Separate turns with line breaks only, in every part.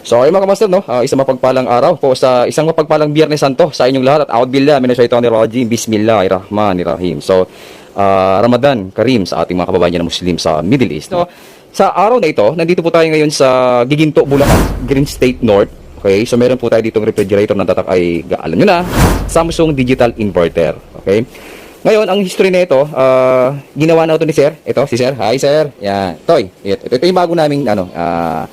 So ayun mga kamaster, no? Ah, isang mapagpalang araw po sa isang mapagpalang Biyernes Santo sa inyong lahat at out billah min shaitanir rajim bismillahirrahmanirrahim. So ah, Ramadan Karim sa ating mga kababayan na Muslim sa Middle East. No? Sa araw na ito, nandito po tayo ngayon sa Giginto, Bulacan, Green State North. Okay, so meron po tayo ditong refrigerator na tatak ay, alam nyo na, Samsung Digital Inverter. Okay, ngayon, ang history na ito, ah, ginawa na ito ni Sir. Ito, si Sir. Hi, Sir. Yan. Toy. Ito, ito, ito yung bago naming ano, ah,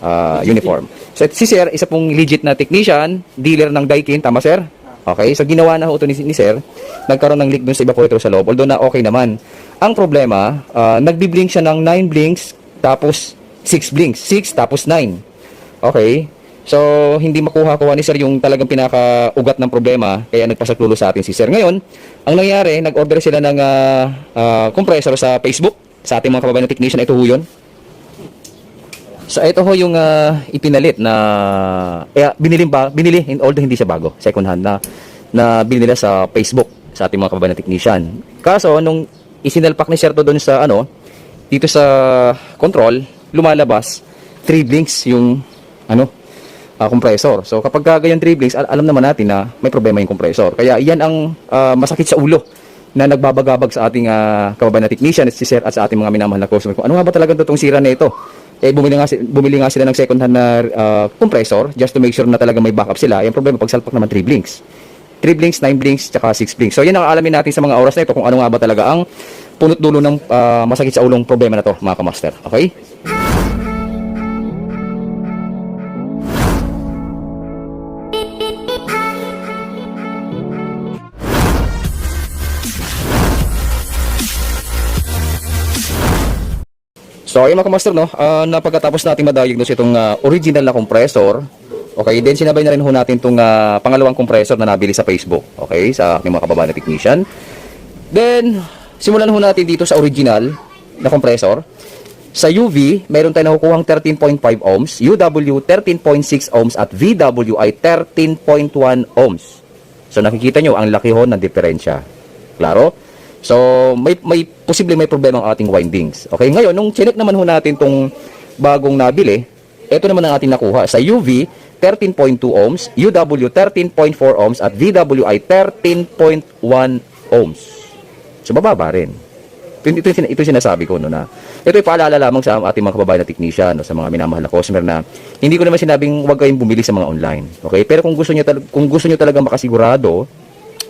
ah, uniform. So, si Sir, isa pong legit na technician, dealer ng Daikin. Tama, Sir? Okay, so ginawa na ho ito ni, ni Sir. Nagkaroon ng leak dun sa evaporator sa loob. Although na okay naman. Ang problema, ah, nagbi-blink siya ng 9 blinks, tapos 6 blinks. 6 tapos 9. Okay. So, hindi makuha-kuha ni Sir yung talagang pinaka-ugat ng problema, kaya nagpasaklulo sa atin si Sir. Ngayon, ang nangyari, nag-order sila ng ah, ah, compressor sa Facebook, sa ating mga kababayan na technician, ito ho yun. So, ito ho yung ah, ipinalit na, eh, binili ba, binili, in- although hindi siya bago, second hand na, na binili nila sa Facebook, sa ating mga kababayan na technician. Kaso, nung isinalpak ni Sir doon sa, ano, dito sa control, lumalabas, 3 blinks yung, ano, ah, compressor. So kapag ka ganyan 3 blinks, al- alam naman natin na may problema yung compressor. Kaya yan ang ah, masakit sa ulo na nagbabagabag sa ating ah, kababayan na technician at si Sir at sa ating mga minamahal na customer. Ano nga ba talagang totoong sira na ito? Eh, bumili nga, bumili nga sila ng second hand na ah, compressor just to make sure na talaga may backup sila. Yung problema, pag salpak naman 3 blinks. 3 blinks, 9 blinks, tsaka 6 blinks. So, yan ang alamin natin sa mga oras na ito kung ano nga ba talaga ang punot dulo ng ah, masakit sa ulong problema na to, mga kamaster. Okay? Ayun mga kamaster, no? Ah, na pagkatapos natin ma-diagnose itong ah, original na compressor, okay, then sinabay na rin ho natin itong ah, pangalawang compressor na nabili sa Facebook, okay, sa aking mga kababayan na technician. Then, simulan ho natin dito sa original na compressor. Sa UV, meron tayo nakukuhang 13.5 ohms, UW 13.6 ohms at VWI 13.1 ohms. So nakikita nyo, ang laki ho ng diferensya. Klaro? So, may, may posible may problema ang ating windings. Okay, ngayon, nung chinek naman ho natin tong bagong nabili, ito naman ang ating nakuha. Sa UV, 13.2 ohms, UW 13.4 ohms at VWI 13.1 ohms. So, bababa rin. Ito, ito, ito, sinasabi ko no na ito ay paalala lamang sa ating mga kababayan na technician no, sa mga minamahal na customer na hindi ko naman sinabing huwag kayong bumili sa mga online. Okay? Pero kung gusto niyo kung gusto niyo talaga makasigurado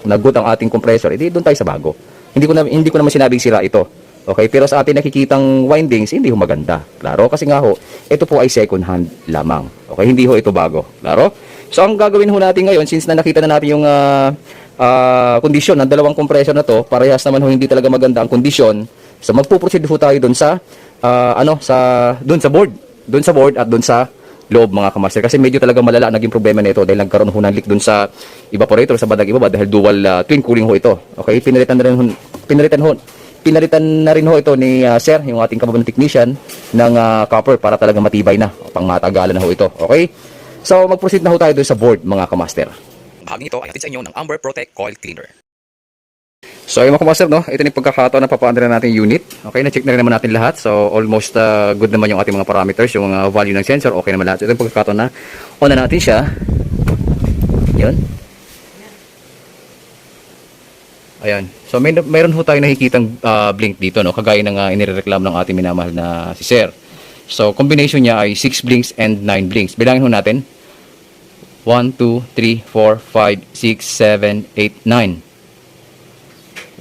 na good ang ating compressor, edi doon tayo sa bago. Hindi ko na hindi ko naman sinabing sira ito. Okay? Pero sa ating nakikitang windings, hindi ho maganda. Klaro kasi nga ho, ito po ay second hand lamang. Okay? Hindi ho ito bago. Klaro? So ang gagawin ho natin ngayon since na nakita na natin yung ah, ah, kondisyon ng dalawang compressor na to, parehas naman ho hindi talaga maganda ang kondisyon. So magpo-proceed ho tayo doon sa ah, ano sa doon sa board, doon sa board at doon sa loob mga kamaster kasi medyo talaga malala naging problema nito dahil nagkaroon ho ng leak doon sa evaporator sa badag ibaba dahil dual ah, twin cooling ho ito. Okay, pinalitan na rin ho, pinalitan ho pinalitan na rin ho ito ni ah, Sir, yung ating kababayan technician ng ah, copper para talaga matibay na, pang matagalan na ho ito. Okay? So mag-proceed na ho tayo doon sa board mga kamaster.
Bahagi nito ay hatid sa inyo ng Amber Protect Coil Cleaner.
So yung mga kumaster, no? ito na yung pagkakataon na papaandar na natin yung unit. Okay, na-check na rin naman natin lahat. So almost uh, good naman yung ating mga parameters, yung mga value ng sensor, okay naman lahat. So ito yung pagkakataon na on na natin siya. Yun. Ayan. So may, mayroon ho tayo nakikitang uh, blink dito, no? kagaya ng uh, inireklamo ng ating minamahal na si Sir. So combination niya ay 6 blinks and 9 blinks. Bilangin ho natin. 1, 2, 3, 4, 5, 6, 7, 8, 9.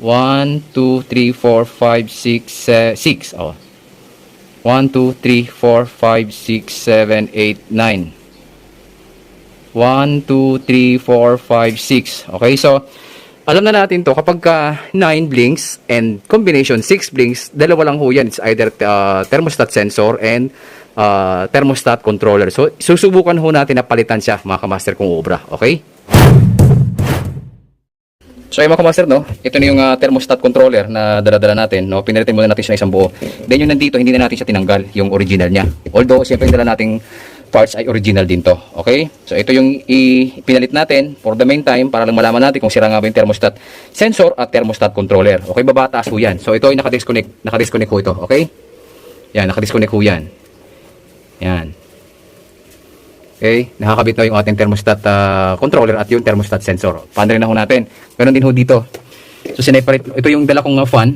1, 2, 3, 4, 5, 6, 6. Oh. 1, 2, 3, 4, 5, 6, 7, 8, 9. 1, 2, 3, 4, 5, 6. Okay, so, alam na natin to kapag ka 9 blinks and combination 6 blinks, dalawa lang ho yan. It's either uh, thermostat sensor and uh, thermostat controller. So, susubukan ho natin na palitan siya, mga kamaster, kung ubra. Okay? So yung mga kamaster, no, ito na yung uh, thermostat controller na daladala natin, no. Pinalitan muna natin siya ng isang buo. Then yung nandito, hindi na natin siya tinanggal, yung original niya. Although, siyempre dala nating parts ay original din to. Okay? So ito yung ipinalit natin for the meantime para lang malaman natin kung sira nga ba yung thermostat sensor at thermostat controller. Okay, babataas ho yan. So ito ay naka-disconnect, naka-disconnect ho ito. Okay? Yan, naka-disconnect ho yan. Yan. Okay, nakakabit na yung ating thermostat ah, controller at yung thermostat sensor. Paano na ho natin. Ganon din ho dito. So, sineparate, ito yung dala kong ah, fan.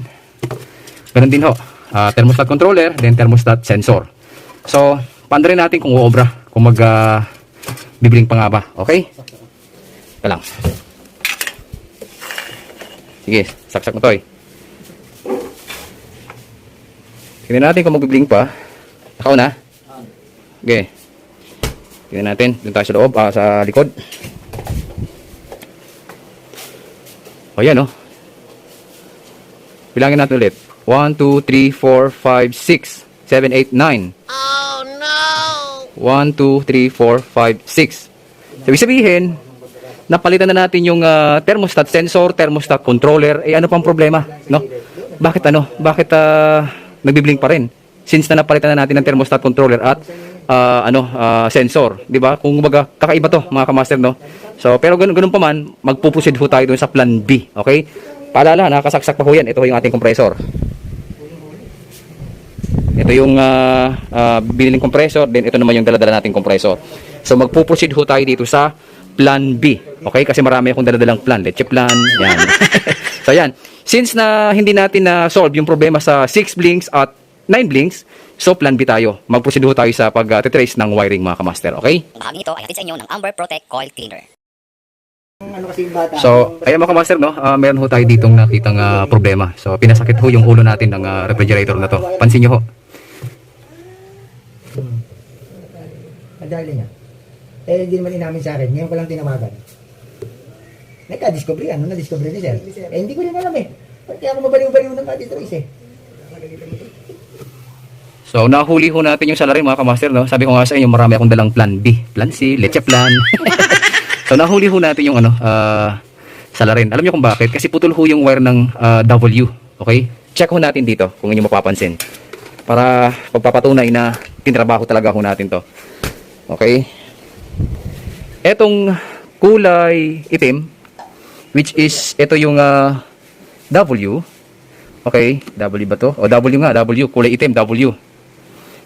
Ganon din ho. Ah, thermostat controller, then thermostat sensor. So, paano natin kung uobra, kung mag ah, bibling pa nga ba. Okay? Ika lang. Sige, saksak mo to eh. Tingnan natin kung magbibling pa. Nakaw na. Okay. Tingnan natin. Doon tayo sa loob, ah, sa likod. O yan, oh. Bilangin natin ulit. 1, 2, 3, 4, 5, 6, 7, 8, 9. Oh, no! 1, 2, 3, 4, 5, 6. Sabi sabihin, napalitan na natin yung ah, thermostat sensor, thermostat controller. Eh, ano pang problema? No? Bakit ano? Bakit ah, nagbiblink pa rin? Since na napalitan na natin ng thermostat controller at ah, ano ah, sensor, 'di ba? Kung baga kakaiba 'to, mga kamaster, no? So, pero ganun, ganun pa man, magpupusid ho tayo dun sa plan B, okay? Paalala, nakakasaksak pa ho yan. Ito yung ating compressor. Ito yung ah ah, biniling compressor, then ito naman yung daladala nating compressor. So magpuproceed ho tayo dito sa plan B. Okay? Kasi marami akong daladalang plan. Leche plan, yan. so yan. Since na hindi natin na solve yung problema sa 6 blinks at 9 blinks, so plan B tayo. Magproceed ho tayo sa pag-trace ng wiring mga kamaster. Okay?
Ang bahaging ito ay hatid sa inyo ng Amber Protect Coil Cleaner.
ano.
So, ayan mga kamaster, no? Ah, meron ho tayo ditong nakitang ah, problema. So, pinasakit ho yung ulo natin ng ah, refrigerator na to. Pansin nyo ho.
ang dali niya. Eh, hindi naman inamin sa akin. Ngayon ko lang tinawagan. Nagka-discovery. Ano na-discovery ni Sir? Eh, hindi ko rin alam eh. Kaya ako mabaliw-baliw ng Kati Trace eh?
So, nahuli ho natin yung salary mga kamaster, no? Sabi ko nga sa inyo, marami akong dalang plan B. Plan C, leche plan. so, nahuli ho natin yung ano, ah, salarin. Alam niyo kung bakit? Kasi putol ho yung wire ng ah, W. Okay? Check ho natin dito kung inyo mapapansin. Para pagpapatunay na tinrabaho talaga ho natin to. Okay? Etong kulay itim, which is, ito yung ah, W. Okay? W ba to? O W nga, W. Kulay itim, W.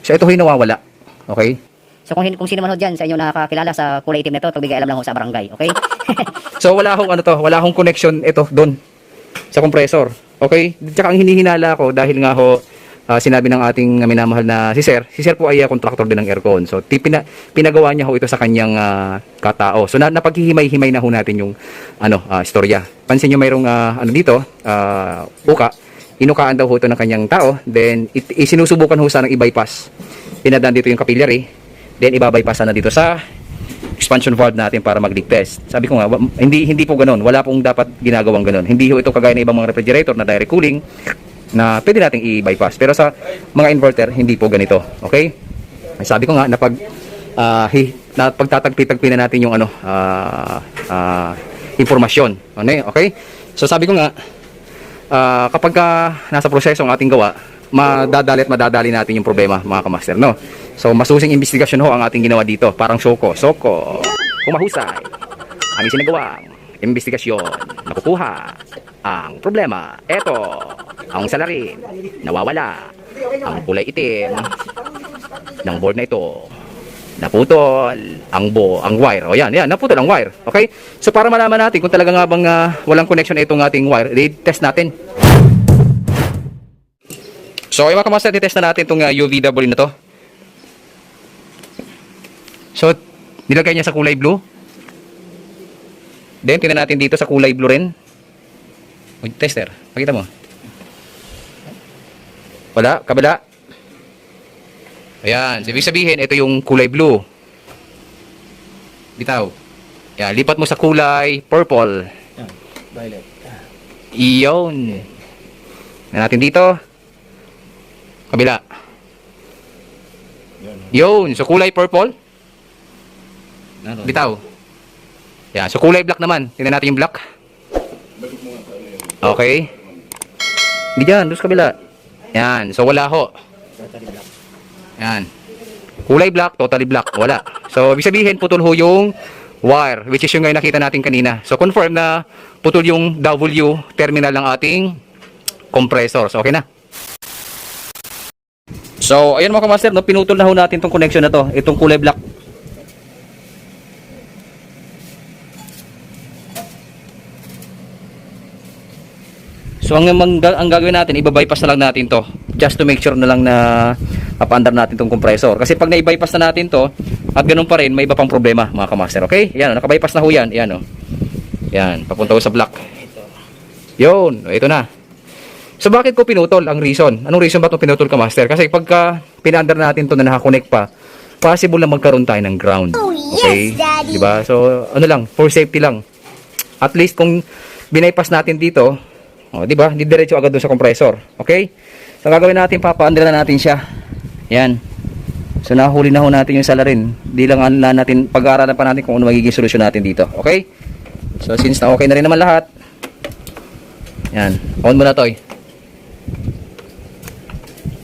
So ito ho'y nawawala. Okay?
So kung, kung sino man ho dyan sa inyo nakakilala sa kulay itim na ito, pagbigay alam lang ho sa barangay, okay?
So wala akong ano to, wala akong connection ito doon sa compressor. Okay? Tsaka ang hinihinala ko dahil nga ho ah, sinabi ng ating minamahal na si Sir, si Sir po ay ah, contractor din ng aircon. So ti- pina, pinagawa niya ho ito sa kanyang ah, katao. So na, napaghihimay-himay na ho natin yung ano ah, istorya. Pansin niyo mayroong ah, ano dito, ah, uka. Inukaan daw ho ito ng kanyang tao. Then it, isinusubukan ho sanang i-bypass. Pinadaan dito yung capillary. Then ibabypass na dito sa expansion valve natin para mag-leak Sabi ko nga, hindi hindi po ganoon. Wala pong dapat ginagawang ganoon. Hindi ho ito kagaya ng ibang mga refrigerator na direct cooling na pwede nating i-bypass. Pero sa mga inverter, hindi po ganito. Okay? Sabi ko nga, na pag ah, hi, na pagtatagpi-tagpi na natin yung ano, ah, ah, impormasyon. Ano eh, Okay? So sabi ko nga, ah, kapag ka nasa proseso ang ating gawa, madadali at madadali natin yung problema, mga kamaster, no? So, masusing investigasyon ho ang ating ginawa dito. Parang soko, soko. Kung mahusay, ang isinagawang investigasyon, nakukuha ang problema. Eto, ang salarin, nawawala. Ang kulay itim ng board na ito, naputol ang bo, ang wire. O yan, yan, naputol ang wire. Okay? So para malaman natin kung talaga nga bang ah, walang connection itong ating wire, i-test natin. So, yung mga kamaster, test na natin itong ah, UVW na to. So, nilagay niya sa kulay blue. Then, tingnan natin dito sa kulay blue rin. Uy, tester, pakita mo. Wala, kabila. Ayan, so, ibig sabihin, ito yung kulay blue. Bitaw. Yan, lipat mo sa kulay purple.
Violet.
Iyon. Tingnan natin dito. Kabila. Yun. So, kulay purple. Bitaw. Yan. So, kulay black naman. Tingnan natin yung black. Okay. Hindi dyan. Doon sa kabila. Yan. So, wala ho. Yan. Kulay black, totally black. Wala. So, ibig sabihin, putol ho yung wire, which is yung ngayon nakita natin kanina. So, confirm na putol yung W terminal ng ating compressor. So, okay na. So, ayun mga kamaster, no, pinutol na ho natin itong connection na to. Itong kulay black So ang, ang, ang gagawin natin, ibabypass na lang natin to just to make sure na lang na mapaandar natin tong compressor. Kasi pag na-bypass na natin to, at ganun pa rin, may iba pang problema mga kamaster. Okay? Yan, oh, nakabypass na ho yan. Yan, oh. Yan, papunta ko sa block. Yun, ito na. So bakit ko pinutol ang reason? Anong reason ba ito pinutol ka master? Kasi pagka pinandar natin to na nakakonect pa, possible na magkaroon tayo ng ground. Okay? Di ba? So ano lang, for safety lang. At least kung binaypass natin dito, oh, di ba? Di diretso agad doon sa compressor. Okay? So gagawin natin, papaandar na natin siya. Yan. So nahuli na ho natin yung salarin. Di lang na natin pag-aaralan pa natin kung ano magiging solusyon natin dito. Okay? So since na okay na rin naman lahat, yan. On mo na toy.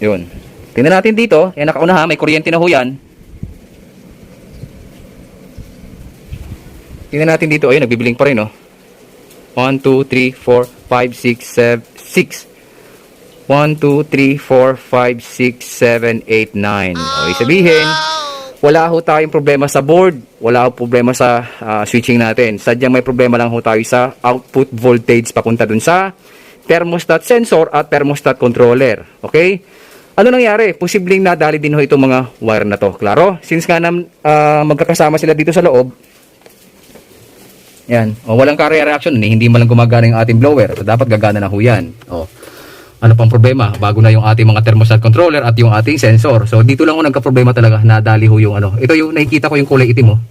Yun. Tingnan natin dito. Yan nakauna ha. May kuryente na ho yan. Tingnan natin dito. Ayun, nagbibiling pa rin oh. 1, 2, 3, 4, 5, 6, 7, 6. 1, 2, 3, 4, 5, 6, 7, 8, 9. O, ibig sabihin, wala ho tayong problema sa board. Wala ho problema sa ah, switching natin. Sadyang may problema lang ho tayo sa output voltage papunta dun sa thermostat sensor at thermostat controller. Okay? Ano nangyari? Posibleng nadali din ho itong mga wire na to. Klaro? Since nga nam, ah, magkakasama sila dito sa loob, yan. O, walang carrier reaction. Hindi man lang gumagana yung ating blower. So, dapat gagana na ho yan. O. Ano pang problema? Bago na yung ating mga thermostat controller at yung ating sensor. So, dito lang ho nagka-problema talaga. Nadali ho yung ano. Ito yung nakikita ko yung kulay itim oh.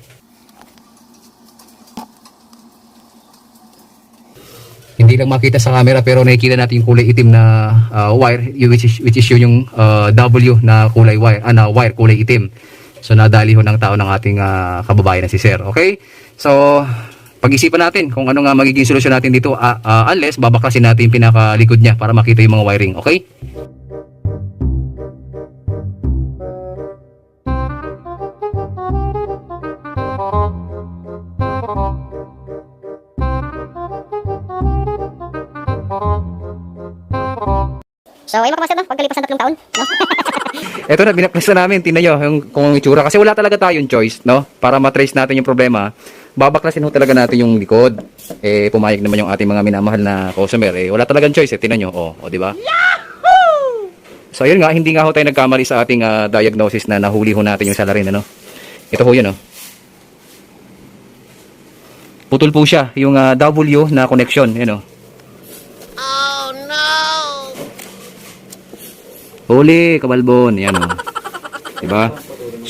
Hindi lang makita sa camera pero nakikita natin yung kulay itim na ah, wire which is, which is yun yung ah, W na kulay wire, ah, na wire kulay itim. So nadali ho ng tao ng ating ah, kababayan na si Sir. Okay? So pag-isipan natin kung ano nga magiging solusyon natin dito ah, ah, unless babaklasin natin yung pinakalikod niya para makita yung mga wiring. Okay?
So, ayun mga kamaster, no? Pagkalipas ng tatlong taon, no?
Ito na, binaplas na namin. Tingnan nyo yung, kung itsura. Kasi wala talaga tayong choice, no? Para matrace natin yung problema. Babaklasin ho talaga natin yung likod. Eh, pumayag naman yung ating mga minamahal na customer. Eh, wala talagang choice. Eh, tingnan nyo. O, o di ba? So, ayun nga. Hindi nga ho tayo nagkamali sa ating ah, diagnosis na nahuli ho natin yung salarin, ano? Ito ho yun, oh. Putol po siya. Yung ah, W na connection. Yan, oh. Huli, kabalbon. Yan o. Diba?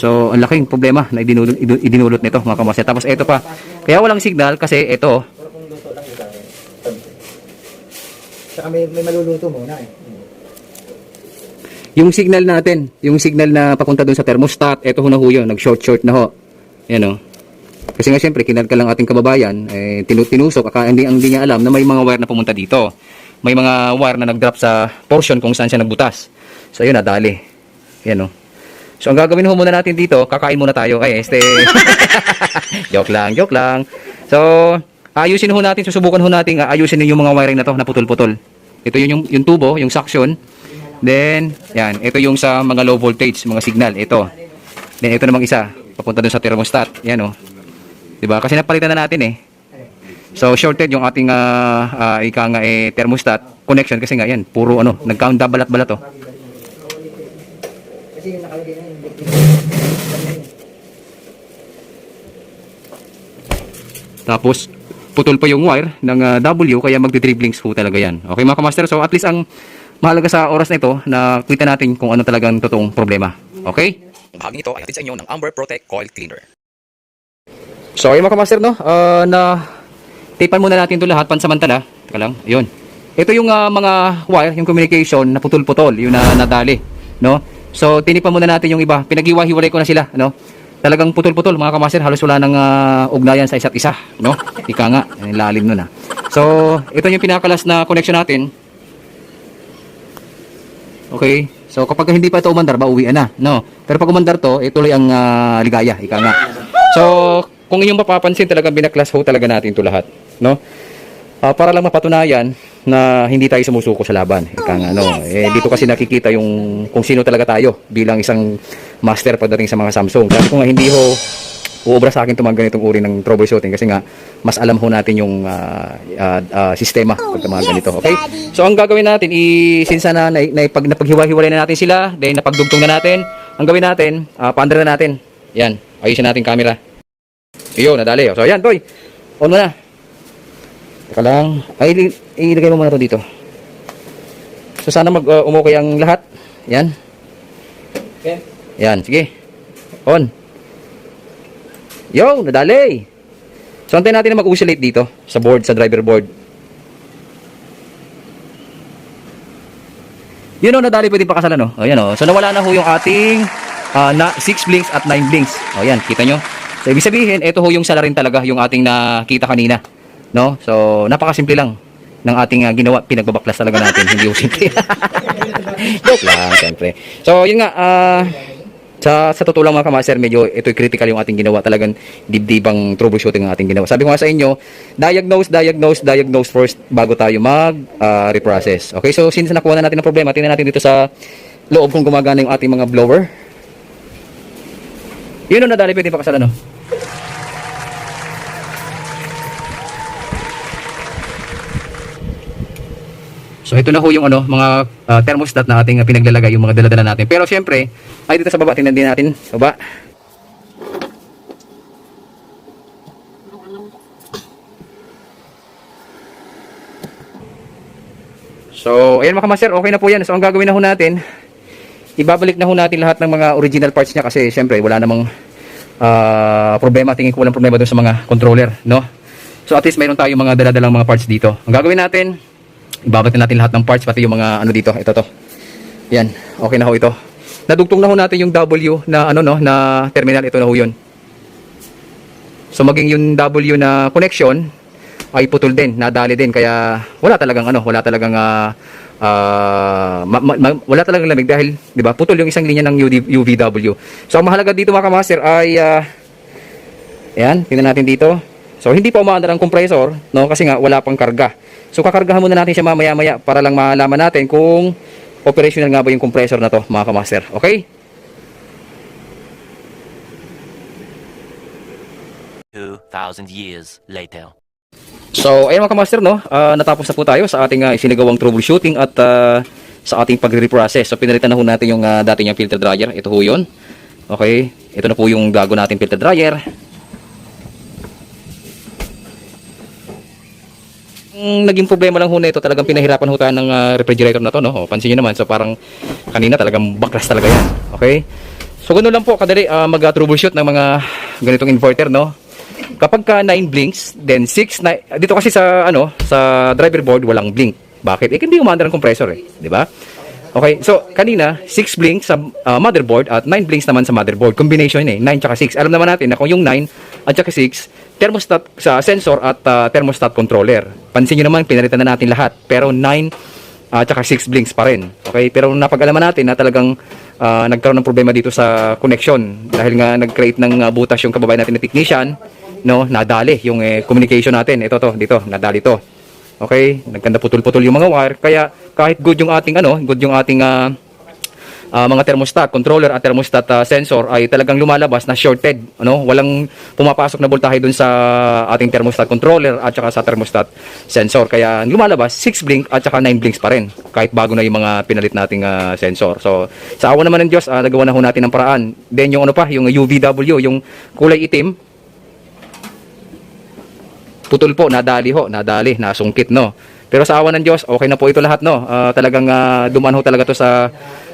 So, ang laking problema na idinulot, idinulot nito mga kamasya. Tapos ito pa. Kaya walang signal kasi ito.
Saka may, may maluluto muna eh.
Yung signal natin, yung signal na papunta dun sa thermostat, ito ho na ho yun. Nag-short-short na ho. Yan o. Kasi nga syempre, kinal ka lang ating kababayan, eh, tinu- tinusok, aka, hindi, hindi niya alam na may mga wire na pumunta dito. May mga wire na nag-drop sa portion kung saan siya nagbutas. So, yun, nadali. Yan o. So, ang gagawin ho muna natin dito, kakain muna tayo. Ay, este. joke lang, joke lang. So, ayusin ho natin, susubukan ho natin, ayusin yung mga wiring na to na putol-putol. Ito yun yung, yung tubo, yung suction. Then, yan, ito yung sa mga low voltage, mga signal, ito. Then, ito namang isa, papunta dun sa thermostat. Yan o. Diba? Kasi napalitan na natin eh. So, shorted yung ating ah, ah, ika nga eh, thermostat connection kasi nga yan, puro ano, nag-count balat-balat oh.
Kasi yung nakalagay na
Tapos, putol pa yung wire ng ah, W, kaya magdi-dribblings po talaga yan. Okay mga kamaster, so at least ang mahalaga sa oras na ito, na kita natin kung ano talagang totoong problema. Okay?
Bahagi ito ay hatid sa inyo ng Amber Protect Coil Cleaner.
So, ayun mga kamaster, no? Ah, na tapean muna natin ito lahat pansamantala. Teka lang, ayun. Ito yung ah, mga wire, yung communication na putol-putol, yung na nadali, no? So, tinipan muna natin yung iba. Pinag-iwa-hiwalay ko na sila, no? Talagang putol-putol, mga kamaster, halos wala nang ah, ugnayan sa isa't isa, no? Ika nga, ang lalim nun, ah. So, ito yung pinakalas na connection natin. Okay? So, kapag hindi pa ito umandar, bauwian na, no? Pero pag umandar to, ituloy ang ah, ligaya, ika nga. So, kung inyong mapapansin, talagang binaklas ho talaga natin ito lahat, no? Ah, para lang mapatunayan na hindi tayo sumusuko sa laban. Ika nga, no? Eh, dito kasi nakikita yung kung sino talaga tayo bilang isang master pagdating sa mga Samsung. Kasi kung nga hindi ho uubra sa akin itong mga ganitong uri ng troubleshooting kasi nga mas alam ho natin yung ah, ah, ah, sistema pag mga ganito. Okay? So ang gagawin natin i since na, na, na pag napaghiwa-hiwalay na natin sila, then napagdugtong na natin, ang gawin natin, uh, paandar na natin. Yan, ayusin natin camera. Iyo, nadali. oh. So yan, toy. On mo na. Teka lang. Ay, ilagay mo muna to dito. So sana mag uh, umukay ang lahat. Yan.
Okay.
Yan, sige. On. Yo, nadali. So antayin natin na mag-oscillate dito sa board, sa driver board. Yun o, nadali pwede pa kasalan o. O yan o. So nawala na ho yung ating ah, na 6 blinks at 9 blinks. O yan, kita nyo. So ibig sabihin, ito ho yung salarin talaga yung ating nakita kanina. No? So napakasimple lang ng ating ah, ginawa. Pinagbabaklas talaga natin. Hindi ho simple. Joke lang, siyempre. So yun nga, ah... sa sa totoo lang mga kamaster, medyo ito'y critical yung ating ginawa. Talagang dibdibang troubleshooting ang ating ginawa. Sabi ko nga sa inyo, diagnose, diagnose, diagnose first bago tayo mag ah. Okay, so since nakuha na natin ang problema, tingnan natin dito sa loob kung gumagana yung ating mga blower. Yun o, nadali pwede pa kasalan, no? So ito na ho yung ano, mga ah, thermostat na ating pinaglalagay, yung mga daladala natin. Pero syempre, ay dito sa baba, tingnan din natin. Baba. So, ayan mga kamaster, okay na po yan. So, ang gagawin na ho natin, ibabalik na ho natin lahat ng mga original parts niya kasi syempre, wala namang ah, problema. Tingin ko walang problema doon sa mga controller, no? So, at least mayroon tayong mga daladalang mga parts dito. Ang gagawin natin, ibabalik na natin lahat ng parts, pati yung mga ano dito. Ito to. Yan, okay na ho ito. Nadugtong na ho natin yung W na ano no, na terminal. Ito na ho yun. So maging yung W na connection ay putol din, nadali din. Kaya wala talagang ano, wala talagang ah, ah, ma- ma- wala talagang lamig dahil, 'di ba? Putol yung isang linya ng UD, UVW. So ang mahalaga dito mga kamaster ay ah, Ayan, tingnan natin dito. So hindi pa umaandar ang compressor, no, kasi nga wala pang karga. So kakargahan muna natin siya mamaya-maya para lang malaman natin kung operational nga ba yung compressor na to, mga kamaster. Okay?
2,000 years later.
So, ayun mga kamaster, no? Ah, natapos na po tayo sa ating ah, isinagawang troubleshooting at ah, sa ating pagre-reprocess. So, pinalitan na ho natin yung ah, dati niyang filter dryer. Ito ho yun. Okay? Ito na po yung bago natin filter dryer. Naging problema lang ho na ito, talagang pinahirapan ho tayo ng ah, refrigerator na to, no? O, pansin nyo naman, so parang kanina talagang baklas talaga yan. Okay? So, ganoon lang po, kadali ah, mag-troubleshoot ng mga ganitong inverter, no? Kapag ka 9 blinks, then 6 na dito kasi sa ano, sa driver board walang blink. Bakit? Eh hindi umaandar ang compressor eh, 'di ba? Okay, so kanina 6 blinks sa ah, motherboard at 9 blinks naman sa motherboard. Combination eh, 9 tsaka 6. Alam naman natin na kung yung 9 at tsaka 6, thermostat sa sensor at ah, thermostat controller. Pansin niyo naman, pinalitan na natin lahat. Pero 9 at tsaka 6 blinks pa rin. Okay, pero napag-alaman natin na talagang ah, nagkaroon ng problema dito sa connection dahil nga nag-create ng ah, butas yung kababayan natin na technician no, nadali yung eh, communication natin. Ito to, dito, nadali to. Okay, nagkanda putol-putol yung mga wire. Kaya kahit good yung ating ano, good yung ating ah, ah, mga thermostat, controller at thermostat ah, sensor ay talagang lumalabas na shorted, ano? Walang pumapasok na voltahe dun sa ating thermostat controller at saka sa thermostat sensor. Kaya lumalabas 6 blink at saka 9 blinks pa rin kahit bago na yung mga pinalit nating ah, sensor. So, sa awa naman ng Diyos, ah, nagawa na ho natin ng paraan. Then yung ano pa, yung UVW, yung kulay itim, putol po, nadali ho, nadali, nasungkit, no. Pero sa awa ng Diyos, okay na po ito lahat, no. Ah, talagang ah, dumaan ho talaga to sa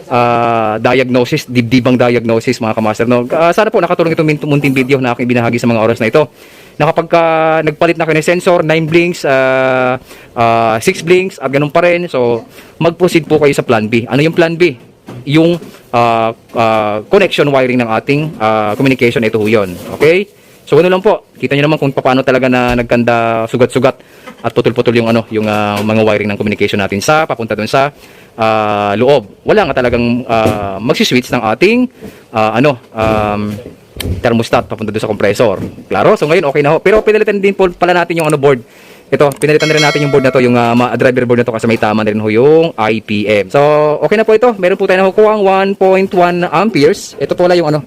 ah, diagnosis, dibdibang diagnosis, mga kamaster, no. Ah, sana po nakatulong itong min- munting video na aking binahagi sa mga oras na ito. Na ka nagpalit na kayo ng sensor, 9 blinks, 6 blinks, at ganun pa rin. So, mag-proceed po kayo sa plan B. Ano yung plan B? Yung ah, ah, connection wiring ng ating ah, communication, ito ho yun. Okay? So ano lang po, kita niyo naman kung paano talaga na nagkanda sugat-sugat at putol-putol yung ano, yung ah, mga wiring ng communication natin sa papunta doon sa ah, loob. Wala nga talagang uh, magsi-switch ng ating ah, ano, um, thermostat papunta doon sa compressor. Klaro? So ngayon okay na ho. Pero pinalitan din po pala natin yung ano board. Ito, pinalitan na rin natin yung board na to, yung ma- driver board na to kasi may tama na rin ho yung IPM. So, okay na po ito. Meron po tayo nakukuha ang 1.1 amperes. Ito po pala yung ano,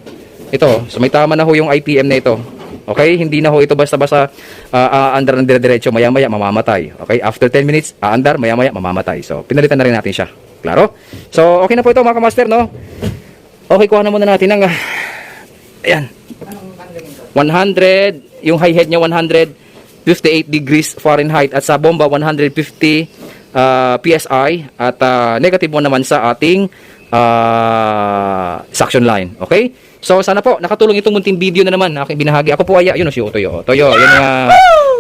Ito, so may tama na ho yung IPM na ito. Okay? Hindi na ho ito basta-basta uh, aandar ng dire-diretso, maya-maya mamamatay. Okay? After 10 minutes, aandar, maya-maya mamamatay. So, pinalitan na rin natin siya. Klaro? So, okay na po ito mga kamaster, no? Okay, kuha na muna natin ng... ah, ayan. 100, yung high head niya 158 degrees Fahrenheit at sa bomba 150 ah, PSI at ah, negative 1 naman sa ating ah, suction line. Okay? So sana po nakatulong itong munting video na naman na aking binahagi. Ako po ay yun o si Utoy. oh. Toyo, yun ang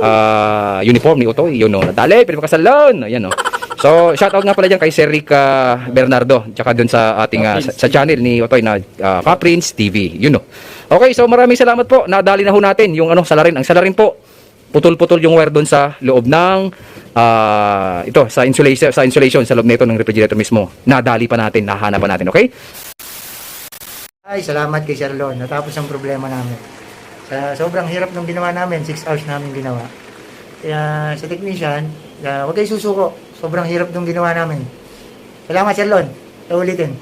ah, uniform ni Utoy. Yun o. Nadali, pinapakasalon. Ayan o. So, shoutout nga pala dyan kay Sir Rick ah, Bernardo, tsaka dun sa ating ah, sa, sa channel ni Otoy na uh, Kaprince TV. Yun o. Okay, so maraming salamat po. Nadali na ho natin yung ano, salarin. Ang salarin po, putol-putol yung wire doon sa loob ng ah, ito sa insulation sa insulation sa loob nito ng refrigerator mismo. Nadali pa natin, nahanap pa natin, okay?
Ay, salamat kay Sir Lon. Natapos ang problema namin. Sa sobrang hirap nung ginawa namin, 6 hours namin ginawa. Kaya sa technician, uh, huwag kayo susuko. Sobrang hirap nung ginawa namin. Salamat Sir Lon. Sa ulitin.